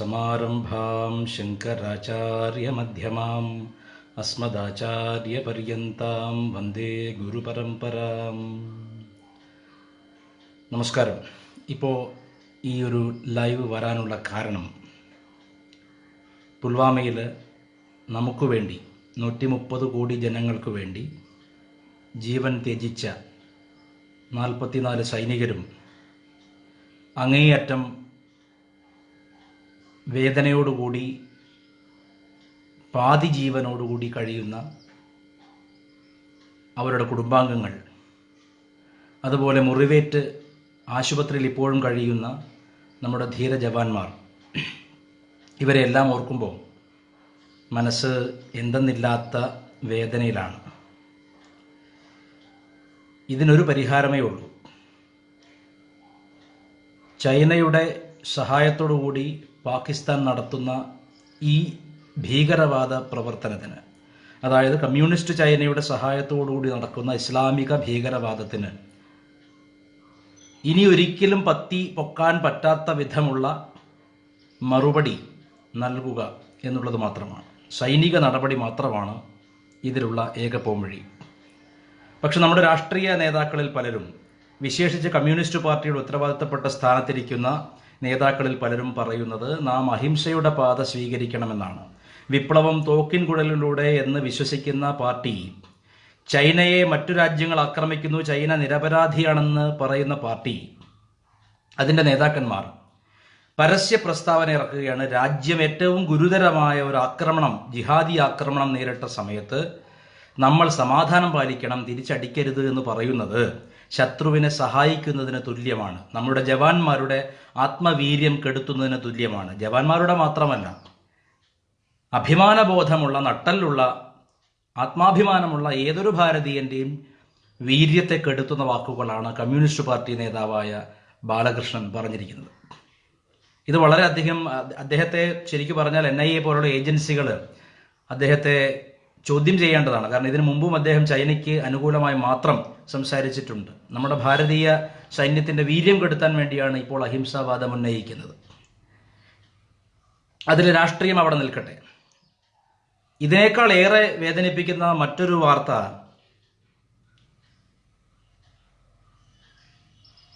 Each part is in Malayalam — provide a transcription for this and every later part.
ശിവസമാരംഭാം ശങ്കരാചാര്യമധ്യമാം അസ്മദാചാര്യപര്യന്താം വന്ദേ ഗുരുപരമ്പരാം നമസ്കാരം ഇപ്പോൾ ഈ ഒരു ലൈവ് വരാനുള്ള കാരണം പുൽവാമയിൽ നമുക്ക് വേണ്ടി നൂറ്റി മുപ്പത് കോടി ജനങ്ങൾക്ക് വേണ്ടി ജീവൻ ത്യജിച്ച നാൽപ്പത്തിനാല് സൈനികരും അങ്ങേയറ്റം വേദനയോടുകൂടി പാതി ജീവനോടുകൂടി കഴിയുന്ന അവരുടെ കുടുംബാംഗങ്ങൾ അതുപോലെ മുറിവേറ്റ് ആശുപത്രിയിൽ ഇപ്പോഴും കഴിയുന്ന നമ്മുടെ ധീര ജവാന്മാർ ഇവരെല്ലാം ഓർക്കുമ്പോൾ മനസ്സ് എന്തെന്നില്ലാത്ത വേദനയിലാണ്. ഇതിനൊരു പരിഹാരമേ ഉള്ളൂ. ചൈനയുടെ സഹായത്തോടുകൂടി പാകിസ്ഥാൻ നടത്തുന്ന ഈ ഭീകരവാദ പ്രവർത്തനത്തിന് അതായത് കമ്മ്യൂണിസ്റ്റ് ചൈനയുടെ സഹായത്തോടുകൂടി നടക്കുന്ന ഇസ്ലാമിക ഭീകരവാദത്തിന് ഇനി ഒരിക്കലും പത്തി പൊക്കാൻ പറ്റാത്ത വിധമുള്ള മറുപടി നൽകുക എന്നുള്ളത് മാത്രമാണ്. സൈനിക നടപടി മാത്രമാണ് ഇതിലുള്ള ഏക പോംവഴി. പക്ഷെ നമ്മുടെ രാഷ്ട്രീയ നേതാക്കളിൽ പലരും വിശേഷിച്ച് കമ്മ്യൂണിസ്റ്റ് പാർട്ടിയുടെ ഉത്തരവാദിത്തപ്പെട്ട സ്ഥാനത്തിരിക്കുന്ന നേതാക്കളിൽ പലരും പറയുന്നത് നാം അഹിംസയുടെ പാത സ്വീകരിക്കണമെന്നാണ്. വിപ്ലവം തോക്കിൻ കുഴലിലൂടെ എന്ന് വിശ്വസിക്കുന്ന പാർട്ടി ചൈനയെ മറ്റു രാജ്യങ്ങൾ ആക്രമിക്കുന്നു ചൈന നിരപരാധിയാണെന്ന് പറയുന്ന പാർട്ടി. അതിന്റെ നേതാക്കന്മാർ പരസ്യ പ്രസ്താവന ഇറക്കുകയാണ്. രാജ്യം ഏറ്റവും ഗുരുതരമായ ഒരു ആക്രമണം ജിഹാദി ആക്രമണം നേരിട്ട സമയത്ത് നമ്മൾ സമാധാനം പാലിക്കണം തിരിച്ചടിക്കരുത് എന്ന് പറയുന്നത്. ശത്രുവിനെ സഹായിക്കുന്നതിന് തുല്യമാണ്. നമ്മുടെ ജവാന്മാരുടെ ആത്മവീര്യം കെടുത്തുന്നതിന് തുല്യമാണ്. ജവാന്മാരുടെ മാത്രമല്ല അഭിമാനബോധമുള്ള നട്ടലുള്ള ആത്മാഭിമാനമുള്ള ഏതൊരു ഭാരതീയന്റെയും വീര്യത്തെ കെടുത്തുന്ന വാക്കുകളാണ് കമ്മ്യൂണിസ്റ്റ് പാർട്ടി നേതാവായ ബാലകൃഷ്ണൻ പറഞ്ഞിരിക്കുന്നത്. ഇത് വളരെ അധികം അദ്ദേഹത്തെ ശരിക്കു പറഞ്ഞാൽ എൻ ഐ എ പോലുള്ള ഏജൻസികൾ അദ്ദേഹത്തെ ചോദ്യം ചെയ്യേണ്ടതാണ്. കാരണം ഇതിനു മുമ്പും അദ്ദേഹം ചൈനയ്ക്ക് അനുകൂലമായി മാത്രം സംസാരിച്ചിട്ടുണ്ട്. നമ്മുടെ ഭാരതീയ സൈന്യത്തിന്റെ വീര്യം കെടുത്താൻ വേണ്ടിയാണ് ഇപ്പോൾ അഹിംസാവാദം ഉന്നയിക്കുന്നത്. അതിൽ രാഷ്ട്രീയം അവിടെ നിൽക്കട്ടെ. ഇതിനേക്കാൾ ഏറെ വേദനിപ്പിക്കുന്ന മറ്റൊരു വാർത്ത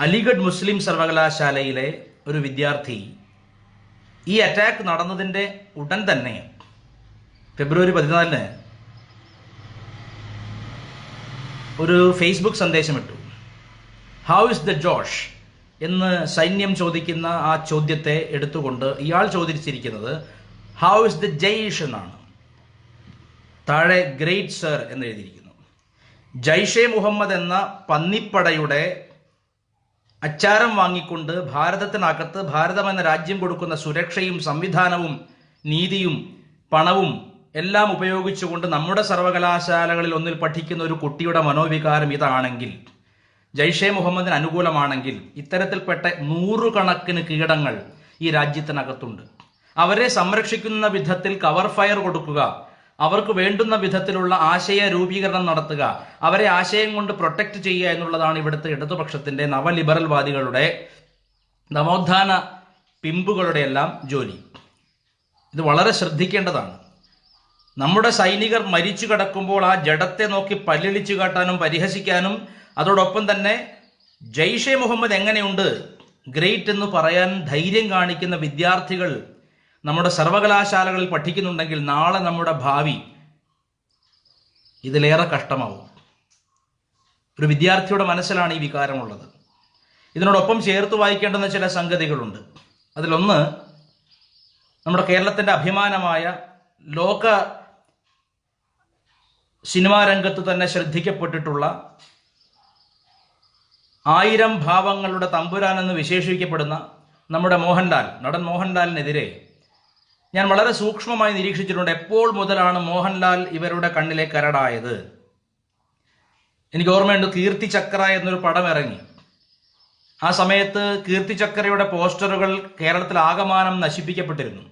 അലിഗഡ് മുസ്ലിം സർവകലാശാലയിലെ ഒരു വിദ്യാർത്ഥി ഈ അറ്റാക്ക് നടന്നതിന്റെ ഉടൻ തന്നെ ഫെബ്രുവരി പതിനാലിന് ഒരു ഫേസ്ബുക്ക് സന്ദേശം ഇട്ടു ഹൗ ഇസ് ദ ജോഷ് എന്ന് സൈന്യം ചോദിക്കുന്ന ആ ചോദ്യത്തെ എടുത്തുകൊണ്ട് ഇയാൾ ചോദിച്ചിരിക്കുന്നത് ഹൗ ഇസ് ദ ജയ്ഷ് എന്നാണ്. താഴെ ഗ്രേറ്റ് സർ എന്ന് എഴുതിയിരിക്കുന്നു ജയ്ഷെ മുഹമ്മദ് എന്ന പന്നിപ്പടയുടെ അച്ചാരം വാങ്ങിക്കൊണ്ട് ഭാരതത്തിനകത്ത് ഭാരതം എന്ന രാജ്യം കൊടുക്കുന്ന സുരക്ഷയും സംവിധാനവും നീതിയും പണവും എല്ലാം ഉപയോഗിച്ചുകൊണ്ട് നമ്മുടെ സർവകലാശാലകളിൽ ഒന്നിൽ പഠിക്കുന്ന ഒരു കുട്ടിയുടെ മനോവികാരം ഇതാണെങ്കിൽ ജയ്ഷെ മുഹമ്മദിന് അനുകൂലമാണെങ്കിൽ ഇത്തരത്തിൽപ്പെട്ട നൂറുകണക്കിന് കീടങ്ങൾ ഈ രാജ്യത്തിനകത്തുണ്ട്. അവരെ സംരക്ഷിക്കുന്ന വിധത്തിൽ കവർ ഫയർ കൊടുക്കുക അവർക്ക് വേണ്ടുന്ന വിധത്തിലുള്ള ആശയ രൂപീകരണം നടത്തുക അവരെ ആശയം കൊണ്ട് പ്രൊട്ടക്ട് ചെയ്യുക എന്നുള്ളതാണ് ഇവിടുത്തെ ഇടതുപക്ഷത്തിന്റെ നവലിബറൽവാദികളുടെ നവോത്ഥാന പിമ്പുകളുടെ എല്ലാം ജോലി. ഇത് വളരെ ശ്രദ്ധിക്കേണ്ടതാണ്. നമ്മുടെ സൈനികർ മരിച്ചു കിടക്കുമ്പോൾ ആ ജഡത്തെ നോക്കി പല്ലിളിച്ചു കാട്ടാനും പരിഹസിക്കാനും അതോടൊപ്പം തന്നെ ജയ്ഷെ മുഹമ്മദ് എങ്ങനെയുണ്ട്? ഗ്രേറ്റ് എന്ന് പറയാൻ ധൈര്യം കാണിക്കുന്ന വിദ്യാർത്ഥികൾ നമ്മുടെ സർവകലാശാലകളിൽ പഠിക്കുന്നുണ്ടെങ്കിൽ നാളെ നമ്മുടെ ഭാവി ഇതിലേറെ കഷ്ടമാവും. ഒരു വിദ്യാർത്ഥിയുടെ മനസ്സിലാണ് ഈ വികാരമുള്ളത്. ഇതിനോടൊപ്പം ചേർത്ത് വായിക്കേണ്ടുന്ന ചില സംഗതികളുണ്ട്. അതിലൊന്ന് നമ്മുടെ കേരളത്തിന്റെ അഭിമാനമായ ലോക സിനിമാ രംഗത്ത് തന്നെ ശ്രദ്ധിക്കപ്പെട്ടിട്ടുള്ള ആയിരം ഭാവങ്ങളുടെ തമ്പുരാൻ എന്ന് വിശേഷിക്കപ്പെടുന്ന നമ്മുടെ മോഹൻലാൽ നടൻ മോഹൻലാലിനെതിരെ ഞാൻ വളരെ സൂക്ഷ്മമായി നിരീക്ഷിച്ചിട്ടുണ്ട് എപ്പോൾ മുതലാണ് മോഹൻലാൽ ഇവരുടെ കണ്ണിലെ കരടായത്. എനിക്ക് ഓർമ്മയുണ്ട് കീർത്തി ചക്ര എന്നൊരു പടം ഇറങ്ങി. ആ സമയത്ത് കീർത്തി ചക്രയുടെ പോസ്റ്ററുകൾ കേരളത്തിൽ ആകമാനം നശിപ്പിക്കപ്പെട്ടിരുന്നു.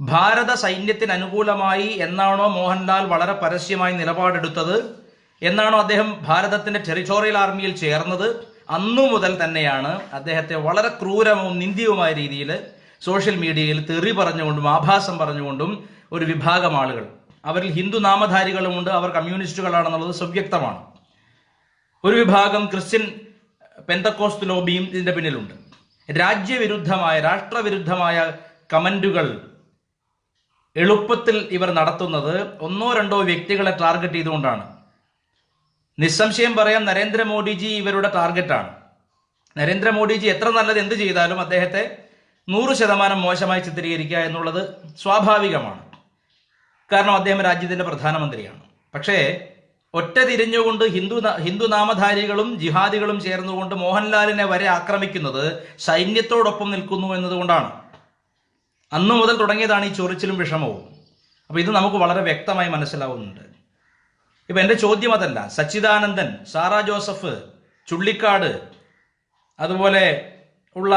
ഭാരത സൈന്യത്തിന് അനുകൂലമായി എന്നാണോ മോഹൻലാൽ വളരെ പരസ്യമായി നിലപാടെടുത്തത്? എന്നാണോ അദ്ദേഹം ഭാരതത്തിന്റെ ടെറിറ്റോറിയൽ ആർമിയിൽ ചേർന്നത്? അന്നു മുതൽ തന്നെയാണ് അദ്ദേഹത്തെ വളരെ ക്രൂരവും നിന്ദ്യവുമായ രീതിയിൽ സോഷ്യൽ മീഡിയയിൽ തെറി പറഞ്ഞുകൊണ്ടും ആഭാസം പറഞ്ഞുകൊണ്ടും ഒരു വിഭാഗം ആളുകൾ. അവരിൽ ഹിന്ദു നാമധാരികളുമുണ്ട് അവർ കമ്മ്യൂണിസ്റ്റുകളാണെന്നുള്ളത് സുവ്യക്തമാണ്. ഒരു വിഭാഗം ക്രിസ്ത്യൻ പെന്തക്കോസ്റ്റ് ലോബിയും ഇതിന്റെ പിന്നിലുണ്ട്. രാജ്യവിരുദ്ധമായ രാഷ്ട്രവിരുദ്ധമായ കമന്റുകൾ എളുപ്പത്തിൽ ഇവർ നടത്തുന്നത് ഒന്നോ രണ്ടോ വ്യക്തികളെ ടാർഗറ്റ് ചെയ്തുകൊണ്ടാണ്. നിസ്സംശയം പറയാം നരേന്ദ്രമോദിജി ഇവരുടെ ടാർഗറ്റാണ് നരേന്ദ്രമോദിജി എത്ര നല്ലത് എന്ത് ചെയ്താലും അദ്ദേഹത്തെ നൂറ് ശതമാനം മോശമായി ചിത്രീകരിക്കുക എന്നുള്ളത് സ്വാഭാവികമാണ്. കാരണം അദ്ദേഹം രാജ്യത്തിന്റെ പ്രധാനമന്ത്രിയാണ്. പക്ഷേ ഒറ്റ തിരിഞ്ഞുകൊണ്ട് ഹിന്ദു ഹിന്ദു നാമധാരികളും ജിഹാദികളും ചേർന്നുകൊണ്ട് മോഹൻലാലിനെ വരെ ആക്രമിക്കുന്നത് സൈന്യത്തോടൊപ്പം നിൽക്കുന്നു എന്നതുകൊണ്ടാണ്. അന്നു മുതൽ തുടങ്ങിയതാണ് ഈ ചൊറിച്ചിലും വിഷമവും. അപ്പോൾ ഇത് നമുക്ക് വളരെ വ്യക്തമായി മനസ്സിലാവുന്നുണ്ട്. ഇപ്പൊ എന്റെ ചോദ്യം അതല്ല. സച്ചിദാനന്ദൻ സാറ ജോസഫ് ചുള്ളിക്കാട് അതുപോലെ ഉള്ള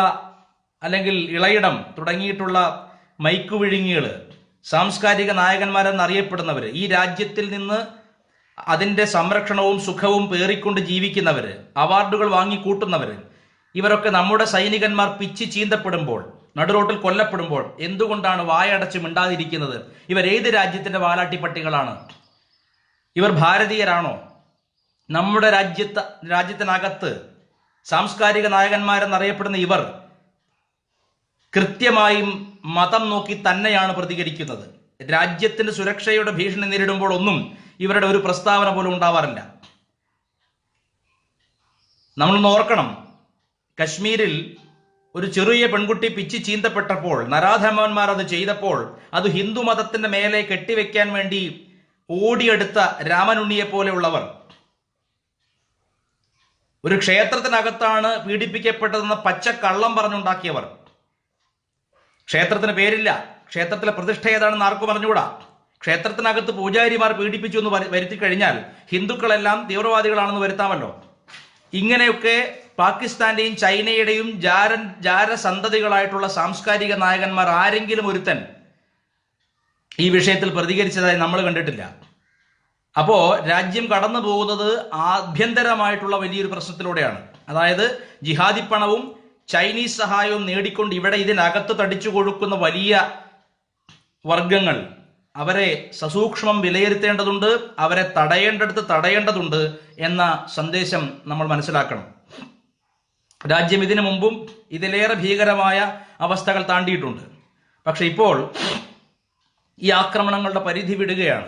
അല്ലെങ്കിൽ ഇളയിടം തുടങ്ങിയിട്ടുള്ള മൈക്കു വിഴുങ്ങികൾ സാംസ്കാരിക നായകന്മാരെന്നറിയപ്പെടുന്നവർ ഈ രാജ്യത്തിൽ നിന്ന് അതിന്റെ സംരക്ഷണവും സുഖവും പേറിക്കൊണ്ട് ജീവിക്കുന്നവർ അവാർഡുകൾ വാങ്ങിക്കൂട്ടുന്നവർ ഇവരൊക്കെ നമ്മുടെ സൈനികന്മാർ പിച്ച് ചീന്തപ്പെടുമ്പോൾ നടുറോട്ടിൽ കൊല്ലപ്പെടുമ്പോൾ എന്തുകൊണ്ടാണ് വായടച്ച് മിണ്ടാതിരിക്കുന്നത്? ഇവർ ഏത് രാജ്യത്തിന്റെ വാലാട്ടി പട്ടികളാണ് ഇവർ ഭാരതീയരാണോ? നമ്മുടെ രാജ്യത്ത് രാജ്യത്തിനകത്ത് സാംസ്കാരിക നായകന്മാരെന്നറിയപ്പെടുന്ന ഇവർ കൃത്യമായും മതം നോക്കി തന്നെയാണ് പ്രതികരിക്കുന്നത്. രാജ്യത്തിന്റെ സുരക്ഷയുടെ ഭീഷണി നേരിടുമ്പോൾ ഒന്നും ഇവരുടെ ഒരു പ്രസ്താവന പോലും ഉണ്ടാവാറില്ല. നമ്മളൊന്ന് ഓർക്കണം. കശ്മീരിൽ ഒരു ചെറിയ പെൺകുട്ടി പിച്ചി ചീന്തപ്പെട്ടപ്പോൾ നരാധമന്മാർ അത് ചെയ്തപ്പോൾ അത് ഹിന്ദു മതത്തിന്റെ മേലെ കെട്ടിവെക്കാൻ വേണ്ടി ഓടിയെടുത്ത രാമനുണ്ണിയെ പോലെയുള്ളവർ. ഒരു ക്ഷേത്രത്തിനകത്താണ് പീഡിപ്പിക്കപ്പെട്ടതെന്ന പച്ച കള്ളം പറഞ്ഞുണ്ടാക്കിയവർ. ക്ഷേത്രത്തിന് പേരില്ല. ക്ഷേത്രത്തിലെ പ്രതിഷ്ഠ ഏതാണെന്ന് ആർക്കും പറഞ്ഞുകൂടാ ക്ഷേത്രത്തിനകത്ത് പൂജാരിമാർ പീഡിപ്പിച്ചു എന്ന് വരു- വരുത്തി കഴിഞ്ഞാൽ ഹിന്ദുക്കളെല്ലാം തീവ്രവാദികളാണെന്ന് വരുത്താമല്ലോ. ഇങ്ങനെയൊക്കെ പാകിസ്ഥാന്റെയും ചൈനയുടെയും ജാരൻ ജാരസന്തതികളായിട്ടുള്ള സാംസ്കാരിക നായകന്മാർ ആരെങ്കിലും ഒരുത്തൻ ഈ വിഷയത്തിൽ പ്രതികരിച്ചതായി നമ്മൾ കണ്ടിട്ടില്ല. അപ്പോൾ രാജ്യം കടന്നു പോകുന്നത് ആഭ്യന്തരമായിട്ടുള്ള വലിയൊരു പ്രശ്നത്തിലൂടെയാണ്. അതായത് ജിഹാദി പണവും ചൈനീസ് സഹായവും നേടിക്കൊണ്ട് ഇവിടെ ഇതിനകത്ത് തടിച്ചു കൊടുക്കുന്ന വലിയ വർഗങ്ങൾ അവരെ സസൂക്ഷ്മം വിലയിരുത്തേണ്ടതുണ്ട് അവരെ തടയേണ്ടടുത്ത് തടയേണ്ടതുണ്ട് എന്ന സന്ദേശം നമ്മൾ മനസ്സിലാക്കണം. രാജ്യം ഇതിനു മുമ്പും ഇതിലേറെ ഭീകരമായ അവസ്ഥകൾ താണ്ടിയിട്ടുണ്ട്. പക്ഷെ ഇപ്പോൾ ഈ ആക്രമണങ്ങളുടെ പരിധി വിടുകയാണ്.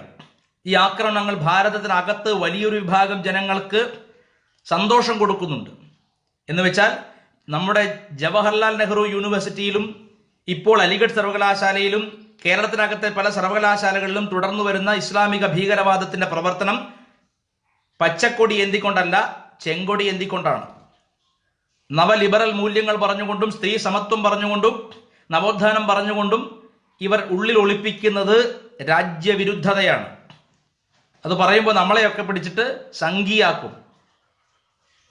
ഈ ആക്രമണങ്ങൾ ഭാരതത്തിനകത്ത് വലിയൊരു വിഭാഗം ജനങ്ങൾക്ക് സന്തോഷം കൊടുക്കുന്നുണ്ട്. എന്ന് വെച്ചാൽ നമ്മുടെ ജവഹർലാൽ നെഹ്റു യൂണിവേഴ്സിറ്റിയിലും ഇപ്പോൾ അലിഗഡ് സർവകലാശാലയിലും കേരളത്തിനകത്തെ പല സർവകലാശാലകളിലും തുടർന്നു വരുന്ന ഇസ്ലാമിക ഭീകരവാദത്തിന്റെ പ്രവർത്തനം പച്ചക്കൊടി എന്തിക്കൊണ്ടല്ല ചെങ്കൊടി എന്തിക്കൊണ്ടാണ്. നവലിബറൽ മൂല്യങ്ങൾ പറഞ്ഞുകൊണ്ടും സ്ത്രീ സമത്വം പറഞ്ഞുകൊണ്ടും നവോത്ഥാനം പറഞ്ഞുകൊണ്ടും ഇവർ ഉള്ളിൽ ഒളിപ്പിക്കുന്നത് രാജ്യവിരുദ്ധതയാണ്. അത് പറയുമ്പോൾ നമ്മളെയൊക്കെ പിടിച്ചിട്ട് സംഘിയാക്കും.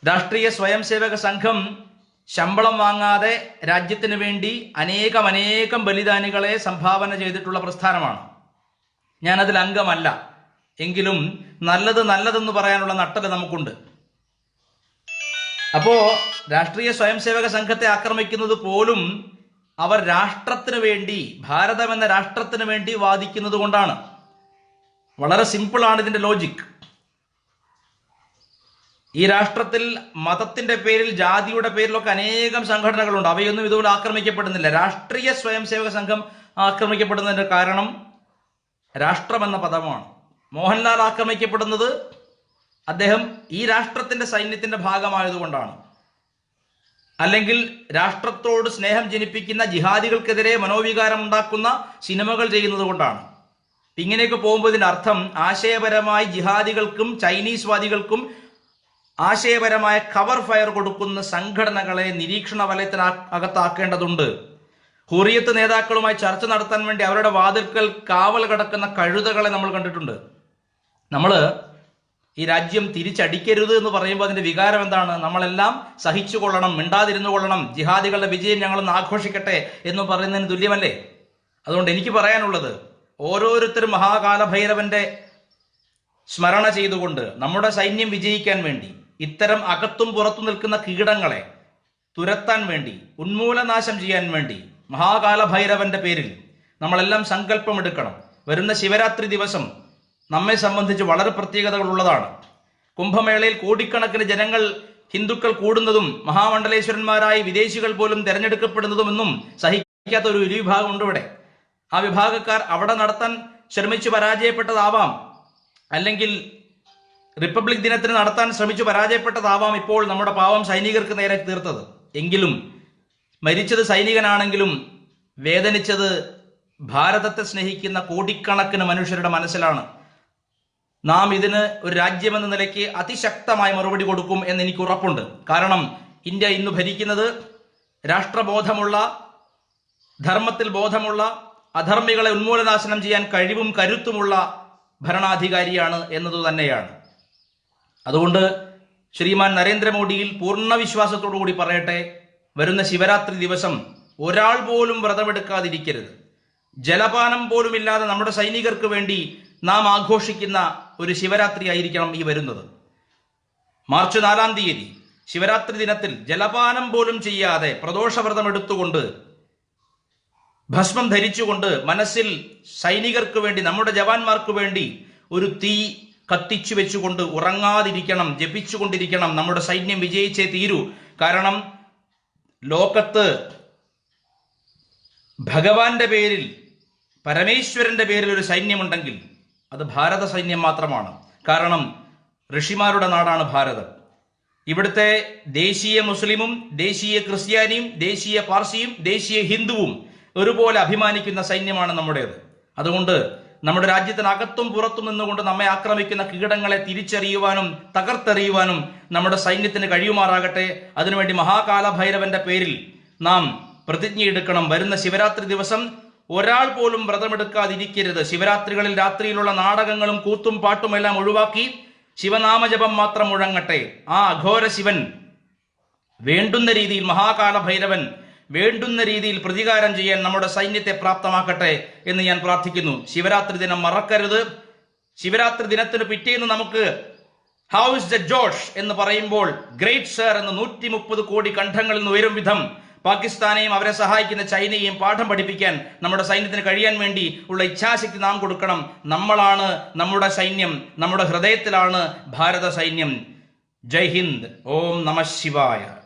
രാഷ്ട്രീയ സ്വയംസേവക സംഘം ശമ്പളം വാങ്ങാതെ രാജ്യത്തിന് വേണ്ടി അനേകം അനേകം ബലിദാനികളെ സംഭാവന ചെയ്തിട്ടുള്ള പ്രസ്ഥാനമാണ്. ഞാനതിൽ അംഗമല്ല. എങ്കിലും നല്ലത് നല്ലതെന്ന് പറയാനുള്ള നട്ടൽ നമുക്കുണ്ട്. അപ്പോ രാഷ്ട്രീയ സ്വയംസേവക സംഘത്തെ ആക്രമിക്കുന്നത് പോലും അവർ രാഷ്ട്രത്തിന് വേണ്ടി ഭാരതം എന്ന രാഷ്ട്രത്തിന് വേണ്ടി വാദിക്കുന്നത് കൊണ്ടാണ്. വളരെ സിമ്പിൾ ആണ് ഇതിന്റെ ലോജിക് ഈ രാഷ്ട്രത്തിൽ മതത്തിന്റെ പേരിൽ ജാതിയുടെ പേരിലൊക്കെ അനേകം സംഘടനകളുണ്ട്. അവയൊന്നും ഇതുപോലെ ആക്രമിക്കപ്പെടുന്നില്ല. രാഷ്ട്രീയ സ്വയംസേവക സംഘം ആക്രമിക്കപ്പെടുന്നതിന്റെ കാരണം രാഷ്ട്രം എന്ന പദമാണ്. മോഹൻലാൽ ആക്രമിക്കപ്പെടുന്നത് അദ്ദേഹം ഈ രാഷ്ട്രത്തിന്റെ സൈന്യത്തിന്റെ ഭാഗമായതുകൊണ്ടാണ്. അല്ലെങ്കിൽ രാഷ്ട്രത്തോട് സ്നേഹം ജനിപ്പിക്കുന്ന ജിഹാദികൾക്കെതിരെ മനോവികാരം ഉണ്ടാക്കുന്ന സിനിമകൾ ചെയ്യുന്നത് കൊണ്ടാണ് ഇങ്ങനെയൊക്കെ പോകുമ്പോൾ ഇതിന്റെ അർത്ഥം ആശയപരമായി ജിഹാദികൾക്കും ചൈനീസ് വാദികൾക്കും ആശയപരമായ കവർ ഫയർ കൊടുക്കുന്ന സംഘടനകളെ നിരീക്ഷണ വലയത്തിന് അകത്താക്കേണ്ടതുണ്ട്. ഹുറിയത്ത് നേതാക്കളുമായി ചർച്ച നടത്താൻ വേണ്ടി അവരുടെ വാതിൽക്കൽ കാവൽ കിടക്കുന്ന കഴുതകളെ നമ്മൾ കണ്ടിട്ടുണ്ട്. നമ്മൾ ഈ രാജ്യം തിരിച്ചടിക്കരുത് എന്ന് പറയുമ്പോൾ അതിന്റെ വികാരം എന്താണ്? നമ്മളെല്ലാം സഹിച്ചു കൊള്ളണം മിണ്ടാതിരുന്നു കൊള്ളണം ജിഹാദികളുടെ വിജയം ഞങ്ങളൊന്ന് ആഘോഷിക്കട്ടെ എന്ന് പറയുന്നതിന് തുല്യമല്ലേ? അതുകൊണ്ട് എനിക്ക് പറയാനുള്ളത് ഓരോരുത്തരും മഹാകാല ഭൈരവന്റെ സ്മരണ ചെയ്തുകൊണ്ട് നമ്മുടെ സൈന്യം വിജയിക്കാൻ വേണ്ടി ഇത്തരം അകത്തും പുറത്തും നിൽക്കുന്ന കീടങ്ങളെ തുരത്താൻ വേണ്ടി ഉന്മൂലനാശം ചെയ്യാൻ വേണ്ടി മഹാകാല ഭൈരവന്റെ പേരിൽ നമ്മളെല്ലാം സങ്കല്പമെടുക്കണം. വരുന്ന ശിവരാത്രി ദിവസം നമ്മെ സംബന്ധിച്ച് വളരെ പ്രത്യേകതകളുള്ളതാണ്. കുംഭമേളയിൽ കോടിക്കണക്കിന് ജനങ്ങൾ ഹിന്ദുക്കൾ കൂടുന്നതും മഹാമണ്ഡലേശ്വരന്മാരായി വിദേശികൾ പോലും തെരഞ്ഞെടുക്കപ്പെടുന്നതുമെന്നും സഹിക്കാത്ത ഒരു വിഭാഗം ഉണ്ട് ഇവിടെ. ആ വിഭാഗക്കാർ അവിടെ നടത്താൻ ശ്രമിച്ചു പരാജയപ്പെട്ടതാവാം. അല്ലെങ്കിൽ റിപ്പബ്ലിക് ദിനത്തിന് നടത്താൻ ശ്രമിച്ചു പരാജയപ്പെട്ടതാവാം ഇപ്പോൾ നമ്മുടെ പാവം സൈനികർക്ക് നേരെ തീർത്തത്. എങ്കിലും മരിച്ചത് സൈനികനാണെങ്കിലും വേദനിച്ചത് ഭാരതത്തെ സ്നേഹിക്കുന്ന കോടിക്കണക്കിന് മനുഷ്യരുടെ മനസ്സിലാണ്. നാം ഇതിന് ഒരു രാജ്യമെന്ന നിലയ്ക്ക് അതിശക്തമായ മറുപടി കൊടുക്കും എന്ന് എനിക്ക് ഉറപ്പുണ്ട്. കാരണം ഇന്ത്യ ഇന്ന് ഭരിക്കുന്നത് രാഷ്ട്രബോധമുള്ള ധർമ്മത്തിൽ ബോധമുള്ള അധർമ്മികളെ ഉന്മൂലനാശനം ചെയ്യാൻ കഴിവും കരുത്തുമുള്ള ഭരണാധികാരിയാണ് എന്നത് തന്നെയാണ്. അതുകൊണ്ട് ശ്രീമാൻ നരേന്ദ്രമോദിയിൽ പൂർണ വിശ്വാസത്തോടു കൂടി പറയട്ടെ വരുന്ന ശിവരാത്രി ദിവസം ഒരാൾ പോലും വ്രതമെടുക്കാതിരിക്കരുത്. ജലപാനം പോലുമില്ലാതെ നമ്മുടെ സൈനികർക്ക് വേണ്ടി നാം ആഘോഷിക്കുന്ന ഒരു ശിവരാത്രി ആയിരിക്കണം ഈ വരുന്നത്. മാർച്ച് നാലാം തീയതി ശിവരാത്രി ദിനത്തിൽ ജലപാനം പോലും ചെയ്യാതെ പ്രദോഷവ്രതം എടുത്തുകൊണ്ട് ഭസ്മം ധരിച്ചുകൊണ്ട് മനസ്സിൽ സൈനികർക്ക് വേണ്ടി നമ്മുടെ ജവാന്മാർക്ക് വേണ്ടി ഒരു തീ കത്തിച്ചു വെച്ചുകൊണ്ട് ഉറങ്ങാതിരിക്കണം ജപിച്ചുകൊണ്ടിരിക്കണം. നമ്മുടെ സൈന്യം വിജയിച്ചേ തീരൂ. കാരണം ലോകത്ത് ഭഗവാന്റെ പേരിൽ പരമേശ്വരന്റെ പേരിൽ ഒരു സൈന്യമുണ്ടെങ്കിൽ അത് ഭാരത സൈന്യം മാത്രമാണ്. കാരണം ഋഷിമാരുടെ നാടാണ് ഭാരതം. ഇവിടുത്തെ ദേശീയ മുസ്ലിമും ദേശീയ ക്രിസ്ത്യാനിയും ദേശീയ പാർസിയും ദേശീയ ഹിന്ദുവും ഒരുപോലെ അഭിമാനിക്കുന്ന സൈന്യമാണ് നമ്മുടേത്. അതുകൊണ്ട് നമ്മുടെ രാജ്യത്തിനകത്തും പുറത്തും നിന്നുകൊണ്ട് നമ്മെ ആക്രമിക്കുന്ന കീടങ്ങളെ തിരിച്ചറിയുവാനും തകർത്തെറിയുവാനും നമ്മുടെ സൈന്യത്തിന് കഴിയുമാറാകട്ടെ. അതിനുവേണ്ടി മഹാകാലഭൈരവന്റെ പേരിൽ നാം പ്രതിജ്ഞയെടുക്കണം. വരുന്ന ശിവരാത്രി ദിവസം ഒരാൾ പോലും വ്രതമെടുക്കാതിരിക്കരുത്. ശിവരാത്രികളിൽ രാത്രിയിലുള്ള നാടകങ്ങളും കൂത്തും പാട്ടും എല്ലാം ഒഴിവാക്കി ശിവനാമജപം മാത്രം മുഴങ്ങട്ടെ. ആ അഘോര ശിവൻ വേണ്ടുന്ന രീതിയിൽ മഹാകാല ഭൈരവൻ വേണ്ടുന്ന രീതിയിൽ പ്രതികാരം ചെയ്യാൻ നമ്മുടെ സൈന്യത്തെ പ്രാപ്തമാക്കട്ടെ എന്ന് ഞാൻ പ്രാർത്ഥിക്കുന്നു. ശിവരാത്രി ദിനം മറക്കരുത്. ശിവരാത്രി ദിനത്തിന് പിറ്റേന്ന് നമുക്ക് ഹൗസ് ദ ജോഷ് എന്ന് പറയുമ്പോൾ ഗ്രേറ്റ് സർ എന്ന് നൂറ്റി മുപ്പത് കോടി കണ്ഠങ്ങളിൽ നിന്ന് ഉയരും വിധം പാകിസ്ഥാനെയും അവരെ സഹായിക്കുന്ന ചൈനയെയും പാഠം പഠിപ്പിക്കാൻ നമ്മുടെ സൈന്യത്തിന് കഴിയാൻ വേണ്ടി ഉള്ള ഇച്ഛാശക്തി നാം കൊടുക്കണം. നമ്മളാണ് നമ്മുടെ സൈന്യം. നമ്മുടെ ഹൃദയത്തിലാണ് ഭാരത സൈന്യം. ജയ് ഹിന്ദ്. ഓം നമ ശിവായ.